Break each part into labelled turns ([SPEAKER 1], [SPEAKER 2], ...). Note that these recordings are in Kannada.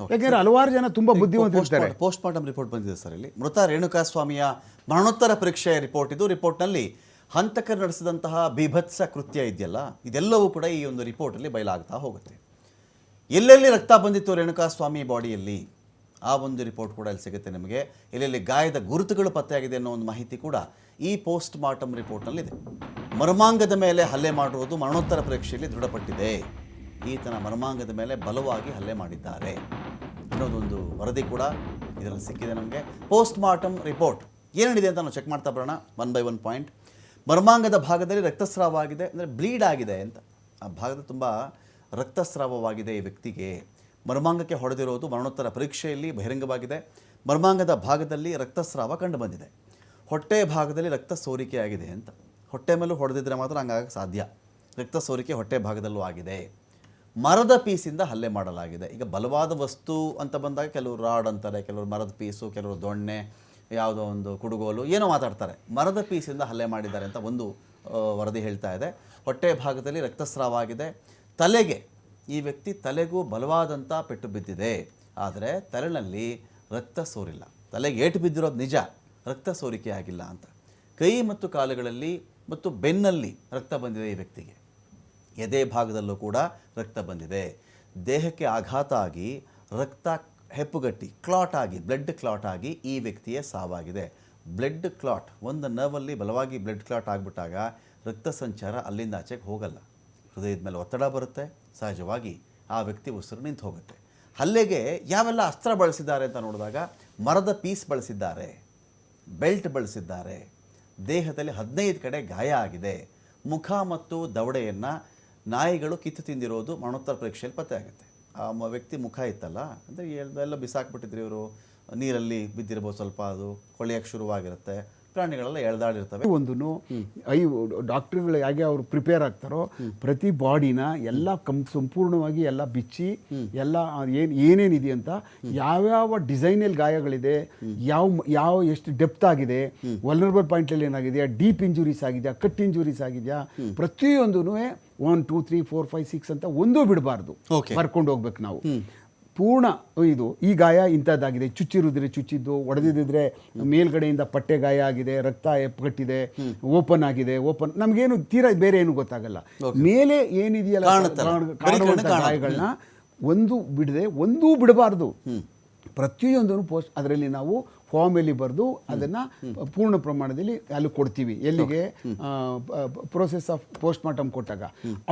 [SPEAKER 1] ಯಾಕೆಂದ್ರೆ ಹಲವಾರು ಜನ ತುಂಬಾ ಬುದ್ಧಿವಂತಿರ್ತಾರೆ
[SPEAKER 2] ಪೋಸ್ಟ್ ಮಾರ್ಟಮ್ ರಿಪೋರ್ಟ್ ಬಂದಿದೆ ಸರ್ ಇಲ್ಲಿ. ಮೃತ ರೇಣುಕಾ ಸ್ವಾಮಿಯ ಮರಣೋತ್ತರ ಪರೀಕ್ಷೆಯ ರಿಪೋರ್ಟ್ ಇದು. ರಿಪೋರ್ಟ್ನಲ್ಲಿ ಹಂತಕರು ನಡೆಸಿದಂತಹ ಬೀಭತ್ಸ ಕೃತ್ಯ ಇದೆಯಲ್ಲ ಇದೆಲ್ಲವೂ ಕೂಡ ಈ ಒಂದು ರಿಪೋರ್ಟಲ್ಲಿ ಬಯಲಾಗ್ತಾ ಹೋಗುತ್ತೆ. ಎಲ್ಲೆಲ್ಲಿ ರಕ್ತ ಬಂದಿತ್ತು ರೇಣುಕಾ ಸ್ವಾಮಿ ಬಾಡಿಯಲ್ಲಿ ಆ ಒಂದು ರಿಪೋರ್ಟ್ ಕೂಡ ಇಲ್ಲಿ ಸಿಗುತ್ತೆ ನಿಮಗೆ. ಎಲ್ಲೆಲ್ಲಿ ಗಾಯದ ಗುರುತುಗಳು ಪತ್ತೆಯಾಗಿದೆ ಅನ್ನೋ ಒಂದು ಮಾಹಿತಿ ಕೂಡ ಈ ಪೋಸ್ಟ್ ಮಾರ್ಟಮ್ ರಿಪೋರ್ಟ್ನಲ್ಲಿದೆ ಮರ್ಮಾಂಗದ ಮೇಲೆ ಹಲ್ಲೆ ಮಾಡಿರುವುದು ಮರಣೋತ್ತರ ಪರೀಕ್ಷೆಯಲ್ಲಿ ದೃಢಪಟ್ಟಿದೆ. ಈತನ ಮರ್ಮಾಂಗದ ಮೇಲೆ ಬಲವಾಗಿ ಹಲ್ಲೆ ಮಾಡಿದ್ದಾರೆ ಅನ್ನೋದೊಂದು ವರದಿ ಕೂಡ ಇದರಲ್ಲಿ ಸಿಕ್ಕಿದೆ ನಮಗೆ. ಪೋಸ್ಟ್ ಮಾರ್ಟಮ್ ರಿಪೋರ್ಟ್ ಏನೇನಿದೆ ಅಂತ ನಾವು ಚೆಕ್ ಮಾಡ್ತಾ ಬರೋಣ. ಒನ್ ಬೈ ಒನ್ ಪಾಯಿಂಟ್ ಮರ್ಮಾಂಗದ ಭಾಗದಲ್ಲಿ ರಕ್ತಸ್ರಾವ ಆಗಿದೆ ಅಂದರೆ ಬ್ಲೀಡ್ ಆಗಿದೆ ಅಂತ. ಆ ಭಾಗದ ತುಂಬ ರಕ್ತಸ್ರಾವವಾಗಿದೆ ಈ ವ್ಯಕ್ತಿಗೆ. ಮರ್ಮಾಂಗಕ್ಕೆ ಹೊಡೆದಿರೋದು ಮರಣೋತ್ತರ ಪರೀಕ್ಷೆಯಲ್ಲಿ ಬಹಿರಂಗವಾಗಿದೆ. ಮರ್ಮಾಂಗದ ಭಾಗದಲ್ಲಿ ರಕ್ತಸ್ರಾವ ಕಂಡುಬಂದಿದೆ ಹೊಟ್ಟೆ ಭಾಗದಲ್ಲಿ ರಕ್ತ ಸೋರಿಕೆಯಾಗಿದೆ ಅಂತ. ಹೊಟ್ಟೆ ಮೇಲೂ ಹೊಡೆದಿದ್ರೆ ಮಾತ್ರ ಹಂಗಾಗಕ್ಕೆ ಸಾಧ್ಯ. ರಕ್ತ ಸೋರಿಕೆ ಹೊಟ್ಟೆ ಭಾಗದಲ್ಲೂ ಆಗಿದೆ. ಮರದ ಪೀಸಿಂದ ಹಲ್ಲೆ ಮಾಡಲಾಗಿದೆ. ಈಗ ಬಲವಾದ ವಸ್ತು ಅಂತ ಬಂದಾಗ ಕೆಲವರು ರಾಡ್ ಅಂತಾರೆ, ಕೆಲವರು ಮರದ ಪೀಸು, ಕೆಲವರು ದೊಣ್ಣೆ, ಯಾವುದೋ ಒಂದು ಕುಡುಗೋಲು, ಏನೋ ಮಾತಾಡ್ತಾರೆ. ಮರದ ಪೀಸಿಂದ ಹಲ್ಲೆ ಮಾಡಿದ್ದಾರೆ ಅಂತ ಒಂದು ವರದಿ ಹೇಳ್ತಾ ಇದೆ. ಹೊಟ್ಟೆ ಭಾಗದಲ್ಲಿ ರಕ್ತಸ್ರಾವ ಆಗಿದೆ ತಲೆಗೆ, ಈ ವ್ಯಕ್ತಿ ತಲೆಗೂ ಬಲವಾದಂಥ ಪೆಟ್ಟು ಬಿದ್ದಿದೆ. ಆದರೆ ತಲೆನಲ್ಲಿ ರಕ್ತ ಸೋರಿಲ್ಲ. ತಲೆಗೆ ಏಟು ಬಿದ್ದಿರೋದು ನಿಜ, ರಕ್ತ ಸೋರಿಕೆ ಆಗಿಲ್ಲ ಅಂತ. ಕೈ ಮತ್ತು ಕಾಲುಗಳಲ್ಲಿ ಮತ್ತು ಬೆನ್ನಲ್ಲಿ ರಕ್ತ ಬಂದಿದೆ ಈ ವ್ಯಕ್ತಿಗೆ. ಎದೆ ಭಾಗದಲ್ಲೂ ಕೂಡ ರಕ್ತ ಬಂದಿದೆ. ದೇಹಕ್ಕೆ ಆಘಾತ ಆಗಿ ರಕ್ತ ಹೆಪ್ಪುಗಟ್ಟಿ ಕ್ಲಾಟ್ ಆಗಿ ಬ್ಲಡ್ ಕ್ಲಾಟ್ ಆಗಿ ಈ ವ್ಯಕ್ತಿಯ ಸಾವಾಗಿದೆ. ಬ್ಲಡ್ ಕ್ಲಾಟ್ ಒಂದು ನರ್ವಲ್ಲಿ ಬಲವಾಗಿ ಬ್ಲಡ್ ಕ್ಲಾಟ್ ಆಗಿಬಿಟ್ಟಾಗ ರಕ್ತ ಸಂಚಾರ ಅಲ್ಲಿಂದ ಆಚೆಗೆ ಹೋಗಲ್ಲ. ಹೃದಯದ ಮೇಲೆ ಒತ್ತಡ ಬರುತ್ತೆ, ಸಹಜವಾಗಿ ಆ ವ್ಯಕ್ತಿ ಉಸಿರು ನಿಂತು ಹೋಗುತ್ತೆ. ಹಲ್ಲೆಗೆ ಯಾವೆಲ್ಲ ಅಸ್ತ್ರ ಬಳಸಿದ್ದಾರೆ ಅಂತ ನೋಡಿದಾಗ ಮರದ ಪೀಸ್ ಬಳಸಿದ್ದಾರೆ ಬೆಲ್ಟ್ ಬಳಸಿದ್ದಾರೆ. ದೇಹದಲ್ಲಿ ಹದಿನೈದು ಕಡೆ ಗಾಯ ಆಗಿದೆ. ಮುಖ ಮತ್ತು ದವಡೆಯನ್ನು ನಾಯಿಗಳು ಕಿತ್ತು ತಿಂದಿರೋದು ಮರಣೋತ್ತರ ಪರೀಕ್ಷೆಯಲ್ಲಿ ಪತ್ತೆ ಆಗುತ್ತೆ. ಆ ವ್ಯಕ್ತಿ ಮುಖ ಇತ್ತಲ್ಲ, ಅಂದರೆ ಎಲ್ಲ ಬಿಸಾಕ್ಬಿಟ್ಟಿದ್ರು ಇವರು. ನೀರಲ್ಲಿ ಬಿದ್ದಿರ್ಬೋದು ಸ್ವಲ್ಪ ಅದು ಕೊಳೆಯೋಕೆ ಶುರುವಾಗಿರುತ್ತೆ. ಪ್ರಾಣಿಗಳೆಲ್ಲ ಎಳ್ದಾಡಿರ್ತವೆ.
[SPEAKER 1] ಒಂದು ಐ ಡಾಕ್ಟರ್ಗಳು ಹೇಗೆ ಅವ್ರು ಪ್ರಿಪೇರ್ ಆಗ್ತಾರೋ ಪ್ರತಿ ಬಾಡಿನ ಎಲ್ಲ ಕಂ ಸಂಪೂರ್ಣವಾಗಿ ಎಲ್ಲ ಬಿಚ್ಚಿ ಎಲ್ಲ ಏನು ಏನೇನಿದೆ ಅಂತ ಯಾವ್ಯಾವ ಡಿಸೈನಲ್ಲಿ ಗಾಯಗಳಿದೆ ಯಾವ ಯಾವ ಎಷ್ಟು ಡೆಪ್ತ್ ಆಗಿದೆ ವಲ್ನರಬಲ್ ಪಾಯಿಂಟಲ್ಲಿ ಏನಾಗಿದೆ ಡೀಪ್ ಇಂಜುರೀಸ್ ಆಗಿದೆಯಾ ಕಟ್ ಇಂಜುರೀಸ್ ಆಗಿದೆಯಾ ಪ್ರತಿಯೊಂದೂ one two three four five six ಅಂತ ಒಂದೂ ಬಿಡಬಾರ್ದು. ಬರ್ಕೊಂಡು ಹೋಗ್ಬೇಕು ನಾವು. ಪೂರ್ಣ ಇದು ಈ ಗಾಯ ಇಂಥದ್ದಾಗಿದೆ. ಚುಚ್ಚಿರುದ್ರೆ ಚುಚ್ಚಿದ್ದು ಒಡೆದಿದ್ದರೆ ಮೇಲ್ಗಡೆಯಿಂದ ಪಟ್ಟೆ ಗಾಯ ಆಗಿದೆ ರಕ್ತ ಎಪ್ಪಗಟ್ಟಿದೆ ಓಪನ್ ಆಗಿದೆ ಓಪನ್ ನಮಗೇನು ತೀರಾ ಬೇರೆ ಏನು ಗೊತ್ತಾಗಲ್ಲ. ಮೇಲೆ ಏನಿದೆಯಲ್ಲ ಕಾಣುವಂಥ ಗಾಯಗಳನ್ನ ಒಂದು ಬಿಡದೆ ಒಂದೂ ಬಿಡಬಾರ್ದು. ಪ್ರತಿಯೊಂದನ್ನು ಪೋಸ್ಟ್ ಅದರಲ್ಲಿ ನಾವು ಫಾರ್ಮಲ್ಲಿ ಬರೆದು ಅದನ್ನು ಪೂರ್ಣ ಪ್ರಮಾಣದಲ್ಲಿ ಅಲ್ಲಿ ಕೊಡ್ತೀವಿ. ಎಲ್ಲಿಗೆ? ಪ್ರೋಸೆಸ್ ಆಫ್ ಪೋಸ್ಟ್ ಮಾರ್ಟಮ್ ಕೊಟ್ಟಾಗ.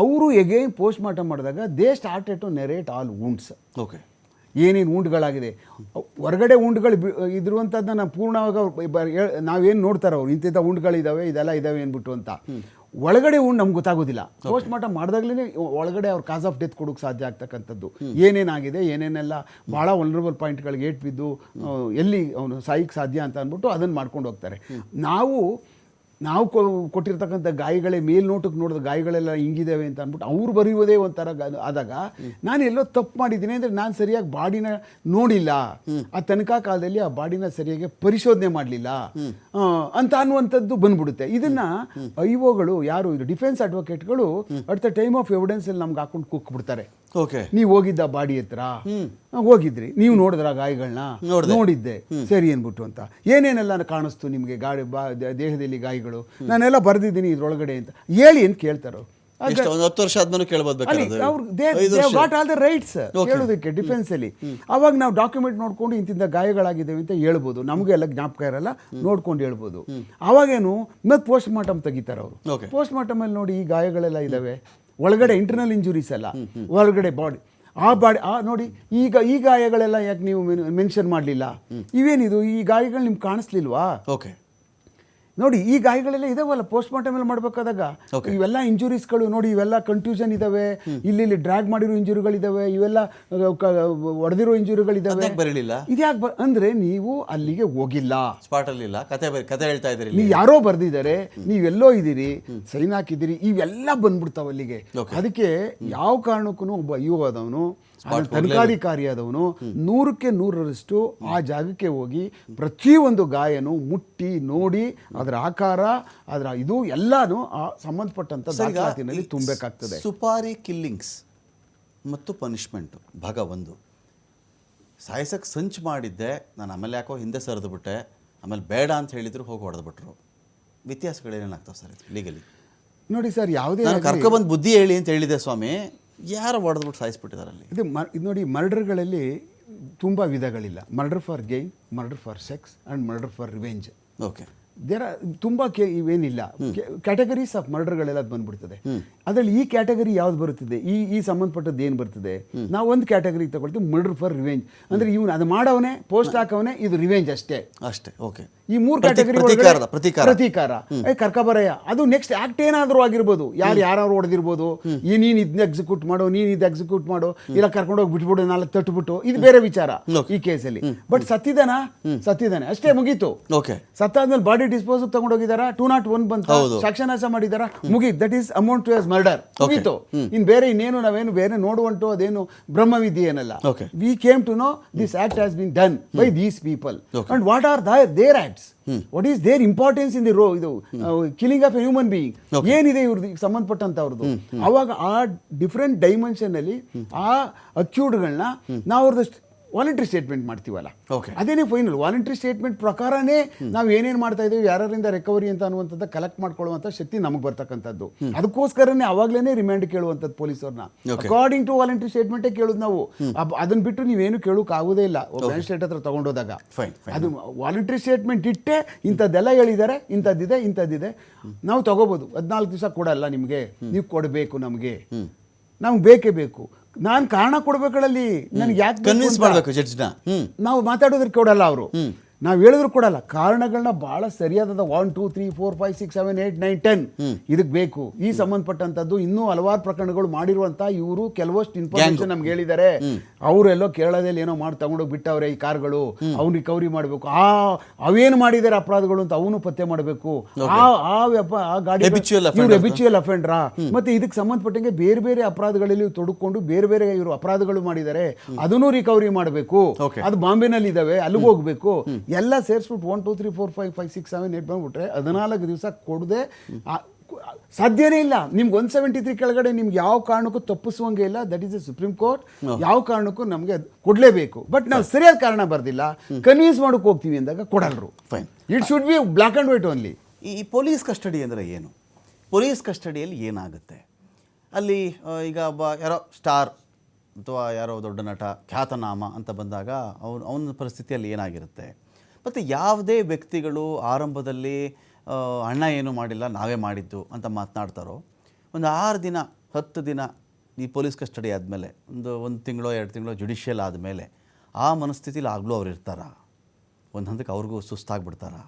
[SPEAKER 1] ಅವರು ಎಗೇನ್ ಪೋಸ್ಟ್ ಮಾರ್ಟಮ್ ಮಾಡಿದಾಗ they started to narrate all wounds
[SPEAKER 2] okay
[SPEAKER 1] ಏನೇನು ಉಂಡುಗಳಾಗಿದೆ ಹೊರಗಡೆ ಉಂಡುಗಳು ಇದ್ರುವಂಥದ್ದನ್ನ ಪೂರ್ಣವಾಗಿ ಅವ್ರು ನಾವೇನು ನೋಡ್ತಾರೆ ಅವ್ರು? ಇಂತಿಂಥ ಉಂಡುಗಳಿದ್ದಾವೆ ಇದೆಲ್ಲ ಇದ್ದಾವೆ ಅಂದ್ಬಿಟ್ಟು ಅಂತ. ಒಳಗಡೆ ಉಂಡು ನಮ್ಗೆ ಗೊತ್ತಾಗೋದಿಲ್ಲ. ಪೋಸ್ಟ್ ಮಾರ್ಟಮ್ ಮಾಡಿದಾಗಲೇ ಒಳಗಡೆ ಅವ್ರ ಕಾಸ್ ಆಫ್ ಡೆತ್ ಕೊಡೋಕೆ ಸಾಧ್ಯ ಆಗ್ತಕ್ಕಂಥದ್ದು. ಏನೇನಾಗಿದೆ ಏನೇನೆಲ್ಲ ಭಾಳ ವಲ್ನರಬಲ್ ಪಾಯಿಂಟ್ಗಳಿಗೆ ಏಟ್ ಬಿದ್ದು ಎಲ್ಲಿ ಅವನು ಸಾಯಿಗೆ ಸಾಧ್ಯ ಅಂತ ಅಂದ್ಬಿಟ್ಟು ಅದನ್ನು ಮಾಡ್ಕೊಂಡು ಹೋಗ್ತಾರೆ. ನಾವು ನಾವು ಕೊ ಕೊಟ್ಟಿರ್ತಕ್ಕಂಥ ಗಾಯಗಳೇ ಮೇಲ್ನೋಟಕ್ಕೆ ನೋಡಿದ ಗಾಯಗಳೆಲ್ಲ ಹಿಂಗಿದ್ದಾವೆ ಅಂತ ಅಂದ್ಬಿಟ್ಟು ಅವ್ರು ಬರೆಯುವುದೇ ಒಂಥರ ಆದಾಗ ನಾನು ಎಲ್ಲೋ ತಪ್ಪು ಮಾಡಿದ್ದೀನಿ ಅಂದರೆ ನಾನು ಸರಿಯಾಗಿ ಬಾಡಿನ ನೋಡಿಲ್ಲ. ಆ ತನಕ ಕಾಲದಲ್ಲಿ ಆ ಬಾಡಿನ ಸರಿಯಾಗಿ ಪರಿಶೋಧನೆ ಮಾಡಲಿಲ್ಲ. ಅಂತ ಅನ್ನುವಂಥದ್ದು ಬಂದ್ಬಿಡುತ್ತೆ. ಇದನ್ನ ಐಒಗಳು ಯಾರು ಡಿಫೆನ್ಸ್ ಅಡ್ವೊಕೇಟ್ಗಳು ಅಟ್ ದ ಟೈಮ್ ಆಫ್ ಎವಿಡೆನ್ಸಲ್ಲಿ ನಮ್ಗೆ ಹಾಕೊಂಡು ಕುಕ್ಬಿಡ್ತಾರೆ.
[SPEAKER 2] ಓಕೆ
[SPEAKER 1] ನೀವು ಹೋಗಿದ್ದ ಬಾಡಿ ಹತ್ರ? ಹೋಗಿದ್ರಿ. ನೀವು ನೋಡಿದ್ರ ಗಾಯಗಳನ್ನ
[SPEAKER 2] ನೋಡ್ದೆ.
[SPEAKER 1] ನೋಡಿದ್ದೆ. ಸರಿ ಅನ್ಬಿಟ್ಟು ಅಂತ. ಏನೇನೆಲ್ಲ ಕಾಣಿಸ್ತು ನಿಮಗೆ ಗಾಡಿ ಬಾ ದೇಹದಲ್ಲಿ ಗಾಯಗಳು? ನಾನೆಲ್ಲ ಬರೆದಿದ್ದೀನಿ ಇದ್ರೊಳಗಡೆ ಅಂತ. ಹೇಳಿ ಅಂತ ಕೇಳ್ತಾರೋ?
[SPEAKER 2] ಹತ್ತು ವರ್ಷ ಆದ್ಮೇಲೆ ಕೇಳ್ಬೋದು
[SPEAKER 1] ಅಲ್ಲಿ
[SPEAKER 2] ಬೇಕಾದ್ರೆ.
[SPEAKER 1] ಅವ್ರು
[SPEAKER 2] ಐದು
[SPEAKER 1] ಗಾಟ್ ಆಲ್ ದ ರೈಟ್ಸ್ ಹೇಳೋದಕ್ಕೆ ಡಿಫೆನ್ಸ್ ಅಲ್ಲಿ. ಅವಾಗ ನಾವು ಡಾಕ್ಯುಮೆಂಟ್ ನೋಡ್ಕೊಂಡು ಇಂತಿಂದ ಗಾಯಗಳಾಗಿದ್ದೇವೆ ಅಂತ ಹೇಳ್ಬೋದು. ನಮ್ಗೆ ಎಲ್ಲ ಜ್ಞಾಪಕ ಇರಲ್ಲ ನೋಡ್ಕೊಂಡು ಹೇಳ್ಬೋದು. ಅವಾಗೇನು ಮತ್ತೆ ಪೋಸ್ಟ್ ಮಾರ್ಟಮ್ ತೆಗಿತಾರೆ ಅವರು. ಪೋಸ್ಟ್ ಮಾರ್ಟಮ್ ಅಲ್ಲಿ ನೋಡಿ ಈ ಗಾಯಗಳೆಲ್ಲ ಇದಾವೆ. ಒಳಗಡೆ ಇಂಟರ್ನಲ್ ಇಂಜುರೀಸ್ ಅಲ್ಲ ಒಳಗಡೆ ಬಾಡಿ ಆ ಬಾಡಿ ಆ ನೋಡಿ ಈಗ ಈ ಗಾಯಗಳೆಲ್ಲ ಯಾಕೆ ನೀವು ಮೆನ್ಷನ್ ಮಾಡಲಿಲ್ಲ? ಇವೇನಿದು? ಈ ಗಾಯಗಳು ನಿಮ್ಗೆ ಕಾಣಿಸ್ಲಿಲ್ವಾ?
[SPEAKER 2] ಓಕೆ
[SPEAKER 1] ನೋಡಿ ಈ ಗಾಯಗಳೆಲ್ಲ ಇದಾವಲ್ಲ ಪೋಸ್ಟ್ ಮಾರ್ಟಮ್ ಅಲ್ಲಿ ಮಾಡಬೇಕಾದಾಗ. ಇವೆಲ್ಲ ಇಂಜುರೀಸ್ಗಳು ನೋಡಿ ಇವೆಲ್ಲ ಕನ್ಫ್ಯೂಷನ್ ಇದಾವೆ ಇಲ್ಲಿ ಇಲ್ಲಿ ಡ್ರ್ಯಾಗ್ ಮಾಡಿರೋ ಇಂಜುರಿಗಳಿದಾವೆ ಇವೆಲ್ಲ ಒಡೆದಿರೋ ಇಂಜುರಿಗಳಿದಾವೆ
[SPEAKER 2] ಬರಲಿಲ್ಲ?
[SPEAKER 1] ಇದ್ಯಾಕೆ ಅಂದ್ರೆ ನೀವು ಅಲ್ಲಿಗೆ ಹೋಗಿಲ್ಲ.
[SPEAKER 2] ಸ್ಪಾಟಲ್ಲಿ ಇಲ್ಲ. ಕತೆ ಕತೆ ಹೇಳ್ತಾ ಇದ್ದೀರಿ
[SPEAKER 1] ನೀವು ಯಾರೋ ಬರ್ದಿದ್ದಾರೆ ನೀವೆಲ್ಲೋ ಇದ್ದೀರಿ ಸೈನ್ ಹಾಕಿದ್ದೀರಿ ಇವೆಲ್ಲ ಬಂದ್ಬಿಡ್ತಾವ ಅಲ್ಲಿಗೆ. ಅದಕ್ಕೆ ಯಾವ ಕಾರಣಕ್ಕೂ ಒಬ್ಬ ಅಯ್ಯೋ ಆದವನು ತನಿಖಾಧಿಕಾರಿ ಆದವನು ನೂರಕ್ಕೆ ನೂರರಷ್ಟು ಆ ಜಾಗಕ್ಕೆ ಹೋಗಿ ಪ್ರತಿಯೊಂದು ಗಾಯನು ಮುಟ್ಟಿ ನೋಡಿ ಅದರ ಆಕಾರ ಅದರ ಇದು ಎಲ್ಲಾನು ಆ ಸಂಬಂಧಪಟ್ಟಂತ ದಾಖಲಾತಿನಲ್ಲಿ ತುಂಬಬೇಕಾಗ್ತದೆ.
[SPEAKER 2] ಸುಪಾರಿ ಕಿಲ್ಲಿಂಗ್ಸ್ ಮತ್ತು ಪನಿಷ್ಮೆಂಟ್ ಭಾಗ ಒಂದು. ಸಾಯಿಸಕ್ಕೆ ಸಂಚು ಮಾಡಿದ್ದೆ ನಾನು ಆಮೇಲೆ ಯಾಕೋ ಹಿಂದೆ ಸರಿದು ಬಿಟ್ಟೆ ಆಮೇಲೆ ಬೇಡ ಅಂತ ಹೇಳಿದ್ರು ಹೋಗಿ ಹೊಡೆದ್ಬಿಟ್ರು ವ್ಯತ್ಯಾಸಗಳೇನೇನಾಗ್ತಾವೆ ಸರ್ ಲೀಗಲಿ
[SPEAKER 1] ನೋಡಿ ಸರ್ ಯಾವುದೇ
[SPEAKER 2] ಕರ್ಕೊಬಂದು ಬುದ್ಧಿ ಹೇಳಿ ಅಂತ ಹೇಳಿದೆ ಸ್ವಾಮಿ ಯಾರು ಹೊಡೆದ್ಬಿಟ್ಟು ಸಾಯಿಸ್ಬಿಟ್ಟಿದ್ದಾರೆ ಅಲ್ಲಿ.
[SPEAKER 1] ಇದು ಮ ಇದು ನೋಡಿ ಮರ್ಡರ್ಗಳಲ್ಲಿ ತುಂಬ ವಿಧಗಳಿಲ್ಲ. Murder for game murder for sex and murder for revenge.
[SPEAKER 2] Okay
[SPEAKER 1] there ತುಂಬ ಕೆ ಇವೇನಿಲ್ಲ. ಕ್ಯಾಟಗರೀಸ್ ಆಫ್ ಮರ್ಡರ್ಗಳೆಲ್ಲ ಬಂದ್ಬಿಡ್ತದೆ. ಅದರಲ್ಲಿ ಈ ಕ್ಯಾಟಗರಿ ಯಾವ್ದು ಬರುತ್ತದೆ? ಈ ಈ ಸಂಬಂಧಪಟ್ಟದ್ದು ಏನು ಬರ್ತದೆ ನಾವು ಒಂದು ಕ್ಯಾಟಗರಿ ತಗೊಳ್ತೀವಿ ಮರ್ಡರ್ ಫಾರ್ ರಿವೆಂಜ್ ಅಂದ್ರೆ ಇವನು ಅದು ಮಾಡವನೇ ಪೋಸ್ಟ್ ಹಾಕವನೇ ಇದು ರಿವೆಂಜ್ ಅಷ್ಟೇ.
[SPEAKER 2] ಅಷ್ಟೇ ಓಕೆ
[SPEAKER 1] ಈ ಮೂರು ಕ್ಯಾಟಗರಿ
[SPEAKER 2] ಪ್ರತೀಕಾರ.
[SPEAKER 1] ಕರ್ಕಬರಯ್ಯ ಅದು ನೆಕ್ಸ್ಟ್ ಆಕ್ಟ್ ಏನಾದರೂ ಆಗಿರ್ಬೋದು. ಯಾರು ಯಾರು ಹೊಡೆದಿರ್ಬೋದು. ಈ ನೀನು ಇದನ್ನ ಎಕ್ಸಿಕ್ಯೂಟ್ ಮಾಡೋ ನೀನು ಇದು ಎಕ್ಸಿಕ್ಯೂಟ್ ಮಾಡೋ ಇಲ್ಲ ಕರ್ಕೊಂಡೋಗಿ ಬಿಟ್ಬಿಡು ನಾಲ್ಕು ತಟ್ಟುಬಿಟ್ಟು ಇದು ಬೇರೆ ವಿಚಾರ ಈ ಕೇಸಲ್ಲಿ ಬಟ್ ಸತ್ತಿದಾನ? ಸತ್ತಿದಾನೆ. ಅಷ್ಟೇ ಮುಗೀತು.
[SPEAKER 2] ಓಕೆ
[SPEAKER 1] ಸತ್ತಾದ್ಮೇಲೆ ಬಾಡಿ ಡಿಸ್ಪೋಸ್ ತಗೊಂಡೋಗಿದಾರ ಟೂ ನಾಟ್ ಒನ್ ಬಂತು?
[SPEAKER 2] ಹೌದು.
[SPEAKER 1] ಸಾಕ್ಷ್ಯನಾಶ ಮಾಡಿದಾರ? ಮುಗಿ that is amount to as murder ಮುಗೀತು. ಇನ್ ಬೇರೆ ಇನ್ನೇನು ನಾವೇನು ಬೇರೆ ನೋಡುವಂಟು ಅದೇನು ಬ್ರಹ್ಮವಿದ್ಯೆ ಏನಲ್ಲ. We came to know this act has been done by these people. And what are their acts what is their importance in the row ಇದು killing of a human being ಏನಿದೆ ಇವ್ರದ್ದು ಸಂಬಂಧಪಟ್ಟಂತವ್ರದ್ದು ಅವಾಗ ಆ ಡಿಫ್ರೆಂಟ್ ಡೈಮೆನ್ಷನ್ ಅಲ್ಲಿ ಆ ಅಕ್ಯೂಡ್ಗಳನ್ನ ನಾವು ಅವ್ರದ್ದು ವಾಲಂಟ್ರಿ ಸ್ಟೇಟ್ಮೆಂಟ್ ಮಾಡ್ತೀವಲ್ಲ?
[SPEAKER 2] ಓಕೆ
[SPEAKER 1] ಅದೇನೇ ಫೈನಲ್ ವಾಲಂಟ್ರಿ ಸ್ಟೇಟ್ಮೆಂಟ್ ಪ್ರಕಾರನೇ ನಾವು ಏನೇನು ಮಾಡ್ತಾ ಇದ್ದೀವಿ ಯಾರರಿಂದ ರಿಕವರಿ ಅಂತ ಅನ್ನುವಂಥದ್ದು ಕಲೆಕ್ಟ್ ಮಾಡ್ಕೊಳ್ಳುವಂಥ ಶಕ್ತಿ ನಮಗೆ ಬರ್ತಕ್ಕಂಥದ್ದು. ಅದಕ್ಕೋಸ್ಕರನೇ ಅವಾಗಲೇ ರಿಮ್ಯಾಂಡ್ ಕೇಳುವಂಥದ್ದು ಪೊಲೀಸರ್ನ
[SPEAKER 2] Okay.
[SPEAKER 1] ಅಕಾರ್ಡಿಂಗ್ ಟು ವಾಲಂಟ್ರಿ ಸ್ಟೇಟ್ಮೆಂಟೇ ಕೇಳೋದು ನಾವು. ಅದನ್ ಅದನ್ನ ಬಿಟ್ಟು ನೀವೇನು ಕೇಳೋಕೆ ಆಗೋದೇ ಇಲ್ಲ ಮ್ಯಾಜಿಸ್ಟ್ರೇಟ್ ಹತ್ರ ತಗೊಂಡೋದಾಗ. ಅದು ವಾಲಂಟ್ರಿ ಸ್ಟೇಟ್ಮೆಂಟ್ ಇಟ್ಟೆ ಇಂಥದ್ದೆಲ್ಲ ಹೇಳಿದ್ದಾರೆ ಇಂಥದ್ದಿದೆ ಇಂಥದ್ದಿದೆ. ನಾವು ತಗೋಬೋದು. ಹದಿನಾಲ್ಕು ದಿವಸ ಕೊಡಲ್ಲ ನಿಮಗೆ. ನೀವು ಕೊಡಬೇಕು ನಮಗೆ. ನಮ್ಗೆ ಬೇಕೇ ಬೇಕು. ನಾನು ಕಾರಣ ಕೊಡ್ಬೇಕಲ್ಲಿ ನನಗೆ ಯಾಕೆ
[SPEAKER 2] ಕನ್ವಿನ್ಸ್ ಮಾಡಬೇಕು ಜಡ್ಜ್ನ.
[SPEAKER 1] ನಾವು ಮಾತಾಡೋದಕ್ಕೆ ಕೊಡಲ್ಲ ಅವರು. ನಾವು ಹೇಳಿದ್ರು ಕೊಡಲ್ಲ ಕಾರಣಗಳನ್ನ ಬಹಳ ಸರಿಯಾದ one two three four five six seven eight nine ten ಇದಕ್ಕೆ ಬೇಕು. ಈ ಸಂಬಂಧಪಟ್ಟಂತದ್ದು ಇನ್ನೂ ಹಲವಾರು ಪ್ರಕರಣಗಳು ಮಾಡಿರುವಂತ ಇವರು ಕೆಲವಷ್ಟು ಇನ್ಫಾರ್ಮೇಶನ್ ನಮ್ಗೆ ಹೇಳಿದ್ದಾರೆ ಅವರೆಲ್ಲೋ ಕೇರಳದಲ್ಲಿ ಏನೋ ಮಾಡಿ ತಗೊಂಡೋಗಿ ಬಿಟ್ಟವ್ರೆ ಈ ಕಾರ್ಗಳು. ಅವ್ನು ರಿಕವರಿ ಮಾಡಬೇಕು. ಆ ಅವೇನು ಮಾಡಿದ್ದಾರೆ ಅಪರಾಧಗಳು ಅಂತ ಅವನು ಪತ್ತೆ ಮಾಡಬೇಕು. ಆ ಆ ವ್ಯಾಪ ಆ ಗಾಡಿ ಇವ್ರು. ಅಫೆಂಡ್ರಾ ಮತ್ತೆ ಇದಕ್ಕೆ ಸಂಬಂಧಪಟ್ಟಂಗೆ ಬೇರೆ ಬೇರೆ ಅಪರಾಧಗಳಲ್ಲಿ ತೊಡಕೊಂಡು ಬೇರೆ ಬೇರೆ ಇವರು ಅಪರಾಧಗಳು ಮಾಡಿದ್ದಾರೆ ಅದನ್ನು ರಿಕವರಿ ಮಾಡಬೇಕು. ಅದು ಬಾಂಬೆನಲ್ಲಿ ಇದಾವೆ ಅಲ್ಲಿಗೆ ಹೋಗ್ಬೇಕು. ಎಲ್ಲ ಸೇರಿಸ್ಬಿಟ್ಟು one two three four five five six seven eight ಬಂದ್ಬಿಟ್ರೆ ಹದಿನಾಲ್ಕು ದಿವಸ ಕೊಡದೆ ಸಾಧ್ಯನೇ ಇಲ್ಲ. ನಿಮ್ಗೆ ಒನ್ ಸೆವೆಂಟಿ ತ್ರೀ ಕೆಳಗಡೆ ನಿಮ್ಗೆ ಯಾವ ಕಾರಣಕ್ಕೂ ತಪ್ಪಿಸುವಂಗೆ ಇಲ್ಲ. That is a supreme court ಯಾವ ಕಾರಣಕ್ಕೂ ನಮಗೆ ಕೊಡಲೇಬೇಕು. ಬಟ್ ನಾವು ಸರಿಯಾದ ಕಾರಣ ಬರ್ದಿಲ್ಲ. ಕನ್ವೀನ್ಸ್ ಮಾಡೋಕೆ ಹೋಗ್ತೀವಿ ಅಂದಾಗ ಕೊಡಲ್ರು.
[SPEAKER 2] Fine
[SPEAKER 1] it should be black and white only
[SPEAKER 2] ಈ ಪೊಲೀಸ್ ಕಸ್ಟಡಿ ಅಂದರೆ ಏನು? ಪೊಲೀಸ್ ಕಸ್ಟಡಿಯಲ್ಲಿ ಏನಾಗುತ್ತೆ? ಅಲ್ಲಿ ಈಗ ಒಬ್ಬ ಯಾರೋ ಸ್ಟಾರ್ ಅಥವಾ ಯಾರೋ ದೊಡ್ಡ ನಟ ಖ್ಯಾತನಾಮ ಅಂತ ಬಂದಾಗ ಅವನು ಅವನ ಪರಿಸ್ಥಿತಿಯಲ್ಲಿ ಏನಾಗಿರುತ್ತೆ? ಮತ್ತು ಯಾವುದೇ ವ್ಯಕ್ತಿಗಳು ಆರಂಭದಲ್ಲಿ ಅಣ್ಣ ಏನೂ ಮಾಡಿಲ್ಲ, ನಾವೇ ಮಾಡಿದ್ದು ಅಂತ ಮಾತನಾಡ್ತಾರೋ, ಒಂದು ಆರು ದಿನ, ಹತ್ತು ದಿನ ಈ ಪೊಲೀಸ್ ಕಸ್ಟಡಿ ಆದಮೇಲೆ, ಒಂದು ಒಂದು ತಿಂಗಳೋ, ಎರಡು ತಿಂಗಳೋ ಜುಡಿಷಿಯಲ್ ಆದಮೇಲೆ, ಆ ಮನಸ್ಥಿತಿಲಿ ಆಗಲೂ ಅವ್ರು ಇರ್ತಾರಾ? ಒಂದು ಹಂತಕ್ಕೆ ಅವ್ರಿಗೂ ಸುಸ್ತಾಗ್ಬಿಡ್ತಾರಾ?